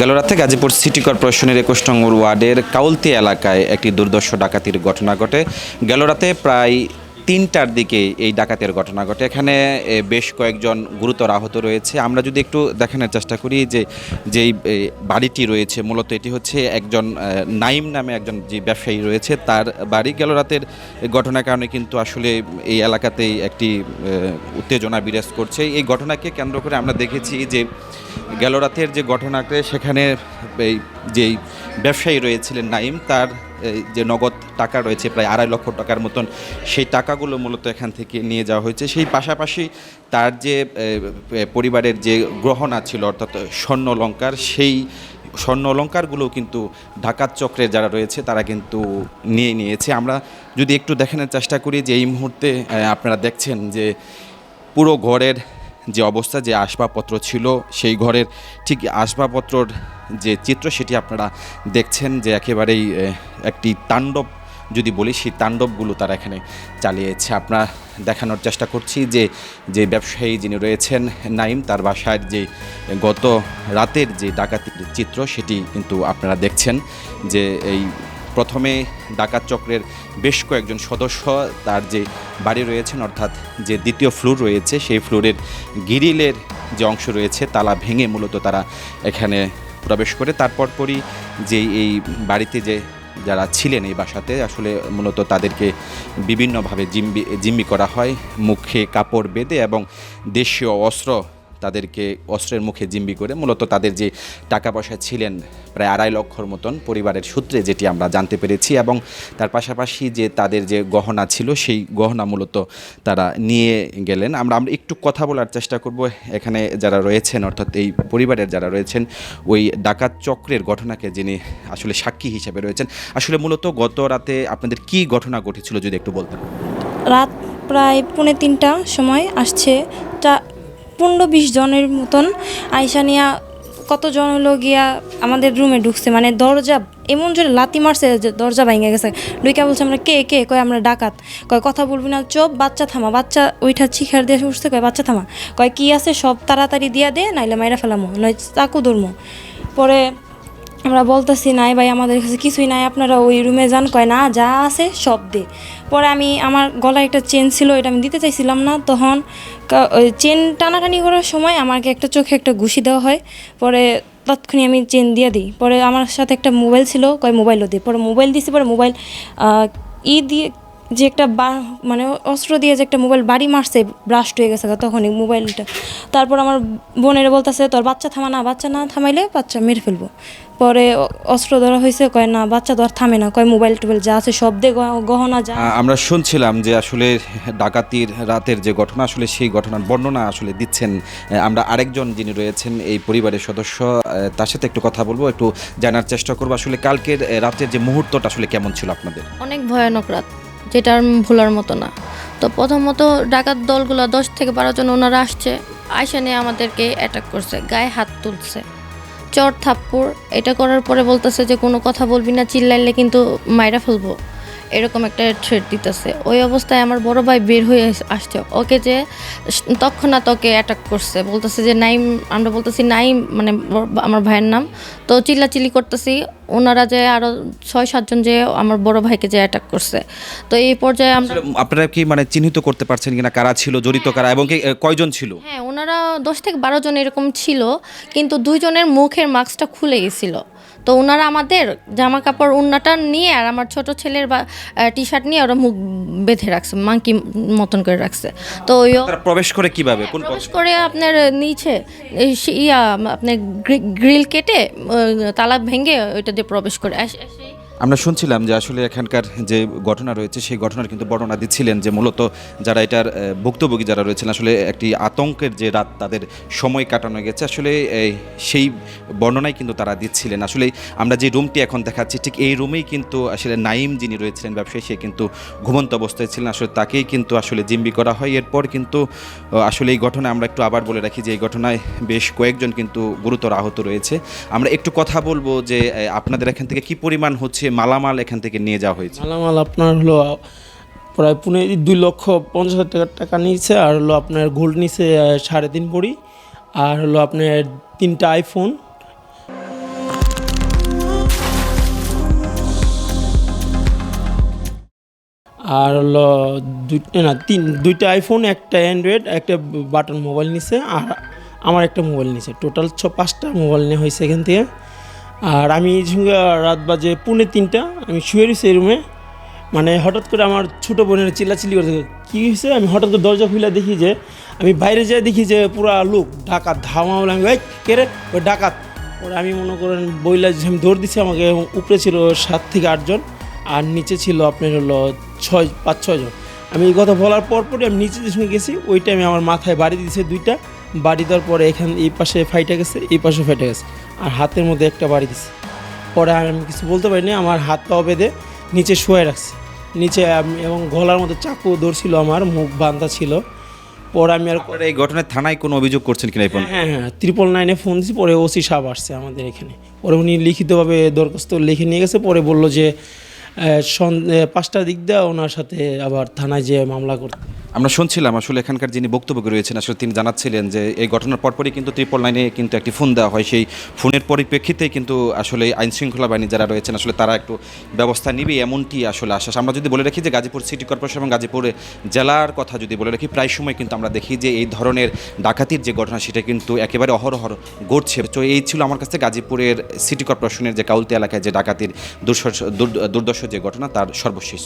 গেল রাতে গাজীপুর সিটি কর্পোরেশনের একুশ নম্বর ওয়ার্ডের কাউলতি এলাকায় একটি দুর্দর্শ ডাকাতির ঘটনা ঘটে। গেল রাতে প্রায় তিনটার দিকে এই ডাকাতের ঘটনা ঘটে। এখানে বেশ কয়েকজন গুরুতর আহত রয়েছে। আমরা যদি একটু দেখানোর চেষ্টা করি যে, যেই বাড়িটি রয়েছে, মূলত এটি হচ্ছে একজন নাইম নামে একজন যে ব্যবসায়ী রয়েছে, তার বাড়ি গেল রাতের ঘটনার কারণে কিন্তু আসলে এই এলাকাতেই একটি উত্তেজনা বিরাজ করছে। এই ঘটনাকে কেন্দ্র করে আমরা দেখেছি যে, গেল রাতের যে ঘটনাকে সেখানে, এই, যেই ব্যবসায়ী রয়েছিলেন নাইম, তার যে নগদ টাকা রয়েছে, প্রায় আড়াই লক্ষ টাকার মতন, সেই টাকাগুলো মূলত এখান থেকে নিয়ে যাওয়া হয়েছে। সেই পাশাপাশি তার যে পরিবারের যে গ্রহণা ছিল, অর্থাৎ স্বর্ণ অলঙ্কার, সেই স্বর্ণ অলঙ্কারগুলো কিন্তু ডাকাত চক্রের যারা রয়েছে, তারা কিন্তু নিয়ে নিয়েছে। আমরা যদি একটু দেখানোর চেষ্টা করি যে, এই মুহূর্তে আপনারা দেখছেন যে পুরো ঘরের যে অবস্থা, যে আসবাবপত্র ছিল সেই ঘরের ঠিক আসবাবপত্রর যে চিত্র সেটি আপনারা দেখছেন যে একেবারেই একটি তাণ্ডব যদি বলি, সেই তাণ্ডবগুলো তারা এখানে চালিয়েছে। আপনারা দেখানোর চেষ্টা করছি যে যে ব্যবসায়ী যিনি রয়েছেন নাইম, তার বাসার যে গত রাতের যে ডাকাতির চিত্র সেটি কিন্তু আপনারা দেখছেন যে এই প্রথমে ডাকাত চক্রের বেশ কয়েকজন সদস্য তার যে বাড়ি রয়েছেন, অর্থাৎ যে দ্বিতীয় ফ্লোর রয়েছে, সেই ফ্লোরের গিরিলের যে অংশ রয়েছে, তালা ভেঙে মূলত তারা এখানে প্রবেশ করে। তারপর পরই যে এই বাড়িতে যে যারা ছিলেন এই বাসাতে, আসলে মূলত তাদেরকে বিভিন্নভাবে জিম্বি, জিম্মি করা হয়। মুখে কাপড় বেঁধে এবং দেশীয় অস্ত্র তাদেরকে অস্ত্রের মুখে জিম্বি করে মূলত তাদের যে টাকা পয়সা ছিলেন প্রায় আড়াই লক্ষর মতন পরিবারের সূত্রে যেটি আমরা জানতে পেরেছি এবং তার পাশাপাশি যে তাদের যে গহনা ছিল, সেই গহনা মূলত তারা নিয়ে গেলেন। আমরা আমরা একটু কথা বলার চেষ্টা করব। এখানে যারা রয়েছেন, অর্থাৎ এই পরিবারের যারা রয়েছেন, ওই ডাকাত চক্রের ঘটনাকে যিনি আসলে সাক্ষী হিসেবে রয়েছেন। আসলে মূলত গত রাতে আপনাদের কি ঘটনা ঘটেছিল যদি একটু বলতেন? রাত প্রায় পৌনে তিনটা সময় আসছে। পনেরো বিশ জনের মতন আইসা নিয়া কতজন হলো গিয়া আমাদের রুমে ঢুকছে? মানে দরজা এমন জোরে লাতি মারছে দরজা ভাঙে গেছে। লুইকা বলছে, আমরা কে কে? কয়, আমরা ডাকাত। কয়, কথা বলবি না, চোপ, বাচ্চা থামা। বাচ্চা ওইটা চিখার দিয়ে উঠছে, কয়, বাচ্চা থামা। কয়, কি আছে সব তাড়াতাড়ি দিয়া দে, নাইলে মাইরা ফেলামো, নয় চাকু ধরমো। পরে আমরা বলতেছি, নাই ভাই, আমাদের কাছে কিছুই নাই, আপনারা ওই রুমে যান। কয়, না, যা আছে সব দে। পরে আমি, আমার গলায় একটা চেন ছিল এটা আমি দিতে চাইছিলাম না। তখন চেন টানাটানি করার সময় আমাকে একটা চোখে একটা ঘুষি দেওয়া হয়। পরে তৎক্ষণি আমি চেন দিয়ে দিই। পরে আমার সাথে একটা মোবাইল ছিল, কয়, মোবাইলও দিই পরে মোবাইল দিছি, পরে মোবাইল ই দিয়ে যে একটা বা মানে অস্ত্র দিয়ে যে একটা মোবাইল বাড়ি মারছে ব্রাস্ট হয়ে গেছে তখনই মোবাইলটা। তারপর আমার বোনের বলতেছে তোর বাচ্চা থামা না বাচ্চা না থামাইলে বাচ্চা মেরে ফেলব। পরে অস্ত্র ধরা হয়েছে কয় না বাচ্চা ধর থামে না। কয় মোবাইল টোবাইল যা আছে শব্দে গহনা যা। আমরা শুনছিলাম যে আসলে ডাকাতির রাতের যে ঘটনা আসলে সেই ঘটনার বর্ণনা আসলে দিচ্ছেন আমরা আরেকজন যিনি রয়েছেন এই পরিবারের সদস্য তার সাথে একটু কথা বলব একটু জানার চেষ্টা করব আসলে কালকের রাতের যে মুহূর্তটা আসলে কেমন ছিল আপনাদের? অনেক ভয়ানক রাত। যেটা ভোলার মতো না। তো প্রথমত ডাকাত দলগুলো দশ থেকে বারো জন ওনারা আসছে আয়সা নিয়ে আমাদেরকে অ্যাটাক করছে, গায়ে হাত তুলছে। চর থাপ্পড়, এটা করার পরে বলতেছে যে, কোনো কথা বলবি না, চিল্লাইলে কিন্তু মাইরা ফেলব। এরকম একটা থ্রেট দিতেছে। ওই অবস্থায় আমার বড় ভাই বের হয়ে আসছে। ওকে যে তৎক্ষণাৎ ওকে অ্যাটাক করছে। বলতেছে যে, নাইম, আমরা বলতেছি নাইম মানে আমার ভাইয়ের নাম। তো চিল্লাচিল্লি করতেছি। ওনারা যে আরও ছয় সাতজন যে আমার বড় ভাইকে যে অ্যাটাক করছে। তো এই পর্যায়ে আমরা আপনারা কি মানে চিহ্নিত করতে পারছেন কিনা কারা ছিল জড়িত কারা এবং কি, কয়জন ছিল? হ্যাঁ ওনারা দশ থেকে বারো জন এরকম ছিল কিন্তু দুইজনের মুখের মাস্কটা খুলে গেছিল। তো ওনারা আমাদের জামা কাপড় উন্নাটা নিয়ে আর আমার ছোট ছেলের বা টি শার্ট নিয়ে ওরা মুখ বেঁধে রাখছে মাংকি মতন করে রাখছে। তো ওই প্রবেশ করে কীভাবে? প্রবেশ করে আপনার নিচে ইয়া আপনার গ্রিল কেটে তালা ভেঙে ওইটা দিয়ে প্রবেশ করে। আমরা শুনছিলাম যে আসলে এখানকার যে ঘটনা রয়েছে, সেই ঘটনার কিন্তু বর্ণনা দিচ্ছিলেন যে মূলত যারা এটার ভুক্তভোগী যারা রয়েছেন, আসলে একটি আতঙ্কের যে রাত তাদের সময় কাটানো গেছে। আসলে সেই বর্ণনাই কিন্তু তারা দিচ্ছিলেন। আসলে আমরা যে রুমটি এখন দেখাচ্ছি, ঠিক এই রুমেই কিন্তু আসলে নাইম যিনি রয়েছিলেন, ব্যবসায়ী, সে কিন্তু ঘুমন্ত অবস্থায় ছিলেন। আসলে তাকেই কিন্তু আসলে জিম্বি করা হয়। এরপর কিন্তু আসলে এই ঘটনা আমরা একটু আবার বলে রাখি যে এই ঘটনায় বেশ কয়েকজন কিন্তু গুরুতর আহত রয়েছে। আমরা একটু কথা বলব যে আপনাদের এখান থেকে কি পরিমাণ হচ্ছে মালামাল এখান থেকে নিয়ে যাওয়া হয়েছে। মালামাল আপনার হলো, প্রায় পুনে দুই লক্ষ পঞ্চাশ হাজার টাকা টাকা নিয়েছে, আর হলো আপনার গোল্ড নিয়েছে সাড়ে তিন ভরি, আর হলো আপনার তিনটা আইফোন আর হলো দুই না তিন দুইটা আইফোন একটা অ্যান্ড্রয়েড একটা বাটন মোবাইল নিছে, আর আমার একটা মোবাইল নিছে। টোটাল ছ পাঁচটা মোবাইল নেওয়া হয়েছে এখান থেকে। আর আমি রাত বাজে পুনে তিনটা, আমি শুয়ে রয়েছি এই রুমে। মানে হঠাৎ করে আমার ছোটো বোনের চিল্লাচিল্লি করতে কী হয়েছে? আমি হঠাৎ করে দরজা খুলে দেখি যে, আমি বাইরে যেয়ে দেখি যে পুরা লোক ডাকাত ধামা বলে আমি ওই কে রে? ওই ডাকাত। ওরা আমি মনে করেন বইলা যে আমি দৌড় দিছি, আমাকে উপরে ছিল সাত থেকে আটজন আর নিচে ছিল আপনার হলো ছয়, পাঁচ ছয়জন আমি এই কথা বলার পর পরই আমি নিচে সঙ্গে গেছি, ওই টাইমে আমার মাথায় বাড়ি দিয়েছে দুইটা। বাড়ি দেওয়ার পরে এখান, এই পাশে ফাইটে গেছে, এই পাশে ফাইটে গেছে। আর হাতের মধ্যে একটা বাড়ি দিছে। পরে আর আমি কিছু বলতে পারিনি আমার হাত পা বেঁধে নিচে শুয়ে রাখছি। নিচে এবং গলার মধ্যে চাকু ধরছিল আমার মুখ বান্ধা ছিল। পরে আমি আর এই ঘটনায় থানায় কোনো অভিযোগ করছেন কিনা পর্যন্ত? হ্যাঁ হ্যাঁ ত্রিপল নাইনে ফোন দিয়েছি পরে ওসি সাহেব আসছে আমাদের এখানে। পরে উনি লিখিতভাবে দরখাস্ত লিখে নিয়ে গেছে পরে বলল যে পাঁচটার দিক দিয়ে ওনার সাথে আবার থানায় যে মামলা করতে আমরা শুনছিলাম আসলে এখানকার যিনি বক্তব্য রয়েছেন, আসলে তিনি জানাচ্ছিলেন যে এই ঘটনার পরপরই কিন্তু ত্রিপল লাইনে কিন্তু একটি ফোন দেওয়া হয়। সেই ফোনের পরিপ্রেক্ষিতে কিন্তু আসলে আইন শৃঙ্খলা বাহিনী যারা রয়েছেন, আসলে তারা একটু ব্যবস্থা নিবে এমনটি আসলে আশ্বাস। আমরা যদি বলে রাখি যে গাজীপুর সিটি কর্পোরেশন এবং গাজীপুর জেলার কথা যদি বলে রাখি, প্রায় সময় কিন্তু আমরা দেখি যে এই ধরনের ডাকাতির যে ঘটনা, সেটা কিন্তু একেবারে অহরহর ঘটছে। তো এই ছিল আমার কাছে গাজীপুরের সিটি কর্পোরেশনের যে কাউলতি এলাকায় যে ডাকাতির দুর্দশ যে ঘটনা, তার সর্বশেষ।